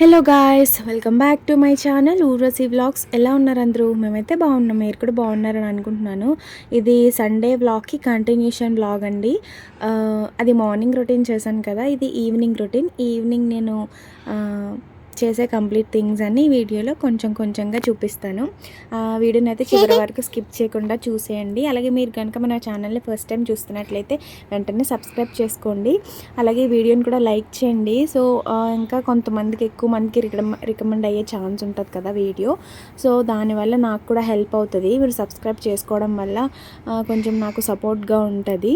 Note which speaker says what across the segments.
Speaker 1: Hello guys welcome back to my channel Urvashi vlogs ఎలా ఉన్నారు అందరూ? మేమైతే బాగున్నాం మీరు కూడా బాగున్నారని అనుకుంటున్నాను. ఇది సండే వ్లాగ్కి కంటిన్యూషన్ వ్లాగ్ అండి. అది మార్నింగ్ రొటీన్ చేశాను కదా ఇది ఈవినింగ్ రొటీన్ ఈవినింగ్ నేను చేసే కంప్లీట్ థింగ్స్ అన్ని వీడియోలో కొంచెం కొంచెంగా చూపిస్తాను. ఆ వీడియోని అయితే చివరి వరకు స్కిప్ చేయకుండా చూసేయండి. అలాగే మీరు కనుక మన ఛానల్ని ఫస్ట్ టైం చూస్తున్నట్లయితే వెంటనే సబ్స్క్రైబ్ చేసుకోండి. అలాగే వీడియోని కూడా లైక్ చేయండి. సో ఇంకా కొంతమందికి ఎక్కువ మందికి రికమెండ్ అయ్యే ఛాన్స్ ఉంటుంది కదా వీడియో. సో దానివల్ల నాకు కూడా హెల్ప్ అవుతుంది. మీరు సబ్స్క్రైబ్ చేసుకోవడం వల్ల కొంచెం నాకు సపోర్ట్గా ఉంటుంది.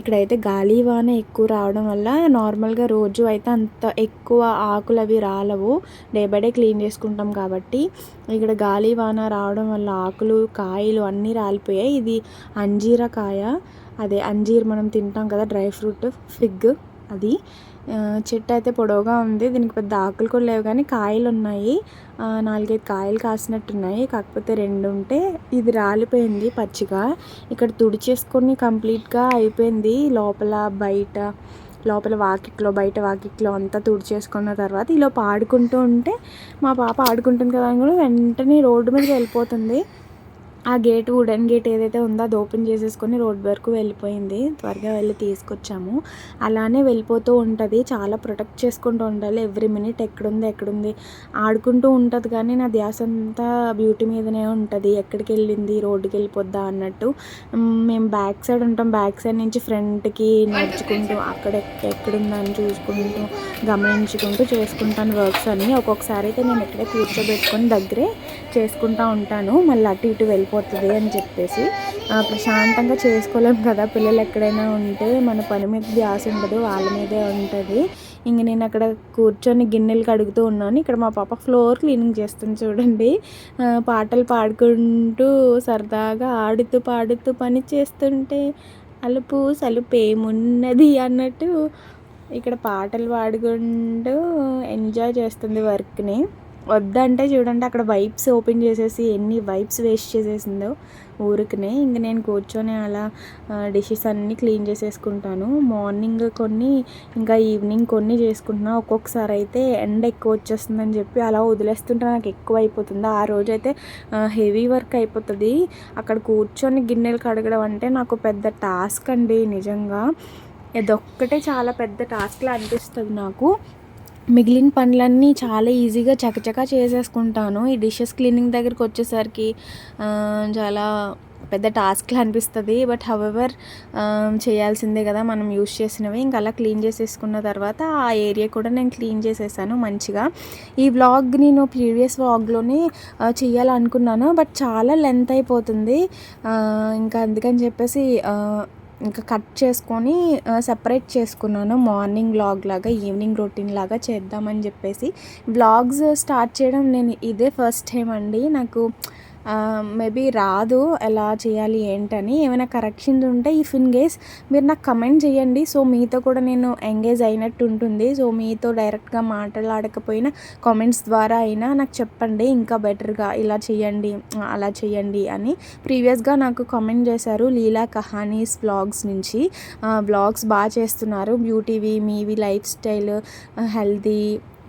Speaker 1: ఇక్కడైతే గాలి వాన ఎక్కువ రావడం వల్ల నార్మల్గా రోజు అయితే అంత ఎక్కువ ఆకులు అవి రాలవు డే బై డే క్లీన్ చేసుకుంటాం కాబట్టి ఇక్కడ గాలి వాన రావడం వల్ల ఆకులు కాయలు అన్నీ రాలిపోయాయి. ఇది అంజీర కాయ అదే అంజీర్ మనం తింటాం కదా డ్రై ఫ్రూట్ ఫిగ్ అది. చెట్టు అయితే పొడవుగా ఉంది. దీనికి పెద్ద ఆకులు కూడా లేవు కానీ కాయలు ఉన్నాయి. నాలుగైదు కాయలు కాసినట్టున్నాయి. కాకపోతే రెండు ఉంటే ఇది రాలిపోయింది పచ్చిగా. ఇక్కడ తుడిచేసుకొని కంప్లీట్గా అయిపోయింది. లోపల బయట లోపల వాకిట్లో బయట వాకిట్లో అంతా తుడిచేసుకున్న తర్వాత ఇలా ఆడుకుంటూ ఉంటే మా పాప ఆడుకుంటుంది కదా అని కూడా వెంటనే రోడ్డు మీదకి వెళ్ళిపోతుంది. ఆ గేట్ వుడెన్ గేట్ ఏదైతే ఉందో అది ఓపెన్ చేసేసుకొని రోడ్ వరకు వెళ్ళిపోయింది. త్వరగా వెళ్ళి తీసుకొచ్చాము. అలానే వెళ్ళిపోతూ ఉంటుంది. చాలా ప్రొటెక్ట్ చేసుకుంటూ ఉండాలి. ఎవ్రీ మినిట్ ఎక్కడుంది ఎక్కడుంది? ఆడుకుంటూ ఉంటుంది కానీ నా ధ్యాస అంతా బ్యూటీ మీదనే ఉంటుంది. ఎక్కడికి వెళ్ళింది రోడ్డుకి వెళ్ళిపోద్దా అన్నట్టు. మేము బ్యాక్ సైడ్ ఉంటాం. బ్యాక్ సైడ్ నుంచి ఫ్రంట్కి నడుచుకుంటూ అక్కడ ఎక్కడుందని చూసుకుంటూ గమనించుకుంటూ చేసుకుంటాను వర్క్స్ అన్నీ. ఒక్కొక్కసారి అయితే నేను ఇక్కడే కూర్చోబెట్టుకొని దగ్గరే చేసుకుంటూ ఉంటాను. మళ్ళీ అటు ఇటు అయిపోతుంది అని చెప్పేసి ప్రశాంతంగా చేసుకోలేం కదా. పిల్లలు ఎక్కడైనా ఉంటే మన పని మీద ధ్యాస ఉండదు వాళ్ళ మీదే ఉంటుంది. ఇంక నేను అక్కడ కూర్చొని గిన్నెలు కడుగుతూ ఉన్నాను. ఇక్కడ మా పాప ఫ్లోర్ క్లీనింగ్ చేస్తుంది చూడండి. పాటలు పాడుకుంటూ సరదాగా ఆడుతూ పాడుతూ పని చేస్తుంటే అలుపు సలుపు ఏమున్నది అన్నట్టు ఇక్కడ పాటలు పాడుకుంటూ ఎంజాయ్ చేస్తుంది వర్క్ని. వద్దంటే చూడండి అక్కడ వైప్స్ ఓపెన్ చేసేసి ఎన్ని వైప్స్ వేస్ట్ చేసేసిందో ఊరికనే. ఇంక నేను కూర్చొని అలా డిషెస్ అన్నీ క్లీన్ చేసేసుకుంటాను. మార్నింగ్ కొన్ని ఇంకా ఈవినింగ్ కొన్ని చేసుకుంటున్నా. ఒక్కొక్కసారి అయితే ఎండ ఎక్కువ వచ్చేస్తుందని చెప్పి అలా వదిలేస్తుంటే నాకు ఎక్కువ అయిపోతుంది. ఆ రోజు అయితే హెవీ వర్క్ అయిపోతుంది. అక్కడ కూర్చొని గిన్నెలు కడగడం అంటే నాకు పెద్ద టాస్క్ అండి నిజంగా. ఇదొక్కటే చాలా పెద్ద టాస్క్లా అనిపిస్తుంది నాకు. మిగిలిన పనులన్నీ చాలా ఈజీగా చకచకా చేసేసుకుంటాను. ఈ డిషెస్ క్లీనింగ్ దగ్గరికి వచ్చేసరికి చాలా పెద్ద టాస్క్లు అనిపిస్తుంది. బట్ హవెవర్ చేయాల్సిందే కదా మనం యూస్ చేసినవి. ఇంకా అలా క్లీన్ చేసేసుకున్న తర్వాత ఆ ఏరియా కూడా నేను క్లీన్ చేసేసాను మంచిగా. ఈ వ్లాగ్ నేను ప్రీవియస్ వ్లాగ్లోనే చేయాలనుకున్నాను. బట్ చాలా లెంత్ అయిపోతుంది. ఇంకా అందుకని చెప్పేసి ఇంకా కట్ చేసుకొని సపరేట్ చేసుకున్నాను. మార్నింగ్ వ్లాగ్ లాగా ఈవినింగ్ రొటీన్ లాగా చేద్దామని చెప్పేసి. వ్లాగ్స్ స్టార్ట్ చేయడం నేను ఇదే ఫస్ట్ టైం అండి. నాకు మేబీ రాదు ఎలా చేయాలి ఏంటని ఏమైనా కరెక్షన్స్ ఉంటే ఇఫ్ ఇన్ కేస్ మీరు నాకు కమెంట్ చేయండి. సో మీతో కూడా నేను ఎంగేజ్ అయినట్టు ఉంటుంది. సో మీతో డైరెక్ట్గా మాట్లాడకపోయినా కామెంట్స్ ద్వారా అయినా నాకు చెప్పండి. ఇంకా బెటర్గా ఇలా చేయండి అలా చేయండి అని ప్రీవియస్గా నాకు కామెంట్ చేశారు లీలా కహానీస్ వ్లాగ్స్ నుంచి. వ్లాగ్స్ బాగా చేస్తున్నారు. బ్యూటీవి మీవి lifestyle healthy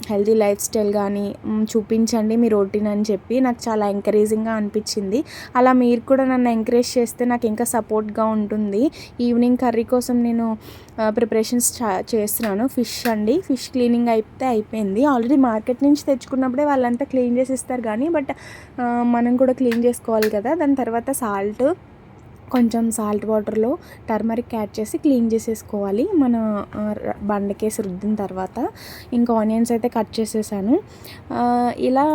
Speaker 1: healthy lifestyle కానీ చూపించండి మీ రొటీన్ అని చెప్పి నాకు చాలా ఎంకరేజింగ్గా అనిపించింది. అలా మీరు కూడా నన్ను ఎంకరేజ్ చేస్తే నాకు ఇంకా సపోర్ట్గా ఉంటుంది. ఈవినింగ్ కర్రీ కోసం నేను ప్రిపరేషన్స్ చేస్తున్నాను. ఫిష్ అండి. ఫిష్ క్లీనింగ్ అయితే అయిపోయింది. ఆల్రెడీ మార్కెట్ నుంచి తెచ్చుకున్నప్పుడే వాళ్ళంతా క్లీన్ చేసి ఇస్తారు కానీ బట్ మనం కూడా క్లీన్ చేసుకోవాలి కదా. దాని తర్వాత సాల్ట్ కొంచెం సాల్ట్ వాటర్లో టర్మరిక్ యాడ్ చేసి క్లీన్ చేసేసుకోవాలి. మన బండకేసి రుద్దిన తర్వాత ఇంకా ఆనియన్స్ అయితే కట్ చేసేసాను. ఇలా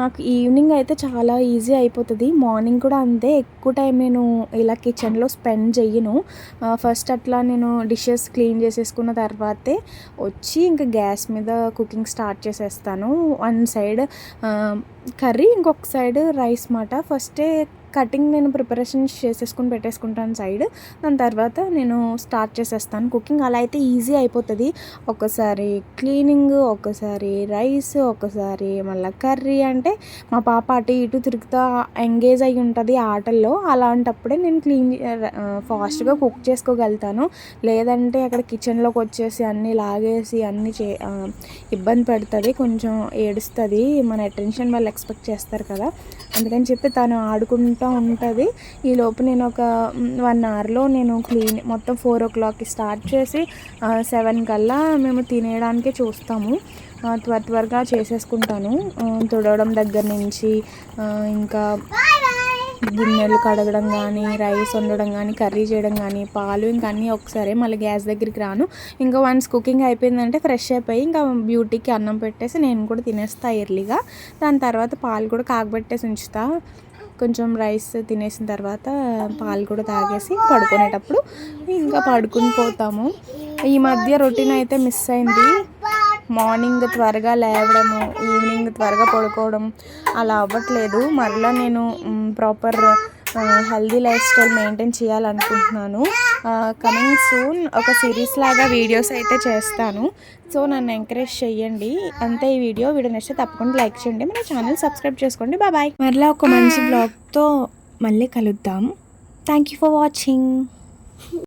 Speaker 1: నాకు ఈవినింగ్ అయితే చాలా ఈజీ అయిపోతుంది. మార్నింగ్ కూడా అంతే. ఎక్కువ టైం నేను ఇలా కిచెన్లో స్పెండ్ చెయ్యను. ఫస్ట్ అట్లా నేను డిషెస్ క్లీన్ చేసేసుకున్న తర్వాతే వచ్చి ఇంకా గ్యాస్ మీద కుకింగ్ స్టార్ట్ చేసేస్తాను. వన్ సైడ్ కర్రీ ఇంకొక సైడ్ రైస్ మాట. ఫస్టే కటింగ్ నేను ప్రిపరేషన్స్ చేసేసుకుని పెట్టేసుకుంటాను సైడ్. దాని తర్వాత నేను స్టార్ట్ చేసేస్తాను కుకింగ్. అలా అయితే ఈజీ అయిపోతుంది. ఒకసారి క్లీనింగ్ ఒకసారి రైస్ ఒకసారి మళ్ళీ కర్రీ అంటే మా పాప అటు ఇటు తిరుగుతా ఎంగేజ్ అయి ఉంటుంది ఆటల్లో. అలాంటప్పుడే నేను క్లీన్ ఫాస్ట్గా కుక్ చేసుకోగలుగుతాను. లేదంటే అక్కడ కిచెన్లోకి వచ్చేసి అన్నీ లాగేసి అన్నీ చే ఇబ్బంది పెడుతుంది. కొంచెం ఏడుస్తుంది. మన అటెన్షన్ వాళ్ళు ఎక్స్పెక్ట్ చేస్తారు కదా. అందుకని చెప్పి తను ఆడుకుంటూ ఉంటుంది. ఈ లోపు నేను ఒక వన్ అవర్లో నేను క్లీన్ మొత్తం ఫోర్ ఓ క్లాక్కి స్టార్ట్ చేసి సెవెన్ కల్లా మేము తినేయడానికే చూస్తాము. త్వర త్వరగా చేసేసుకుంటాను. తుడవడం దగ్గర నుంచి ఇంకా గిన్నెలు కడగడం కానీ రైస్ వండడం కానీ కర్రీ చేయడం కానీ పాలు ఇంకా అన్నీ ఒకసారి మళ్ళీ గ్యాస్ దగ్గరికి రాను. ఇంకా వన్స్ కుకింగ్ అయిపోయిందంటే ఫ్రెష్ అయిపోయి ఇంకా బ్యూటీకి అన్నం పెట్టేసి నేను కూడా తినేస్తా ఎర్లీగా దాని తర్వాత పాలు కూడా కాగబెట్టేసి ఉంచుతా. కొంచెం రైస్ తినేసిన తర్వాత పాలు కూడా తాగేసి పడుకునేటప్పుడు ఇంకా పడుకుని పోతాము. ఈ మధ్య రొటీన్ అయితే మిస్ అయింది. మార్నింగ్ త్వరగా లేవడము ఈవినింగ్ త్వరగా పడుకోవడం అలా అవ్వట్లేదు. మరలా నేను proper healthy lifestyle maintain చేయాలనుకుంటున్నాను. కమింగ్ సూన్ ఒక సిరీస్ లాగా వీడియోస్ అయితే చేస్తాను. సో నన్ను ఎంకరేజ్ చేయండి అంతే ఈ వీడియో వీడియో నచ్చితే తప్పకుండా లైక్ చేయండి. మన ఛానల్ సబ్స్క్రైబ్ చేసుకోండి. బాయ్ మరలా ఒక మంచి బ్లాగ్తో మళ్ళీ కలుద్దాం. Thank you for watching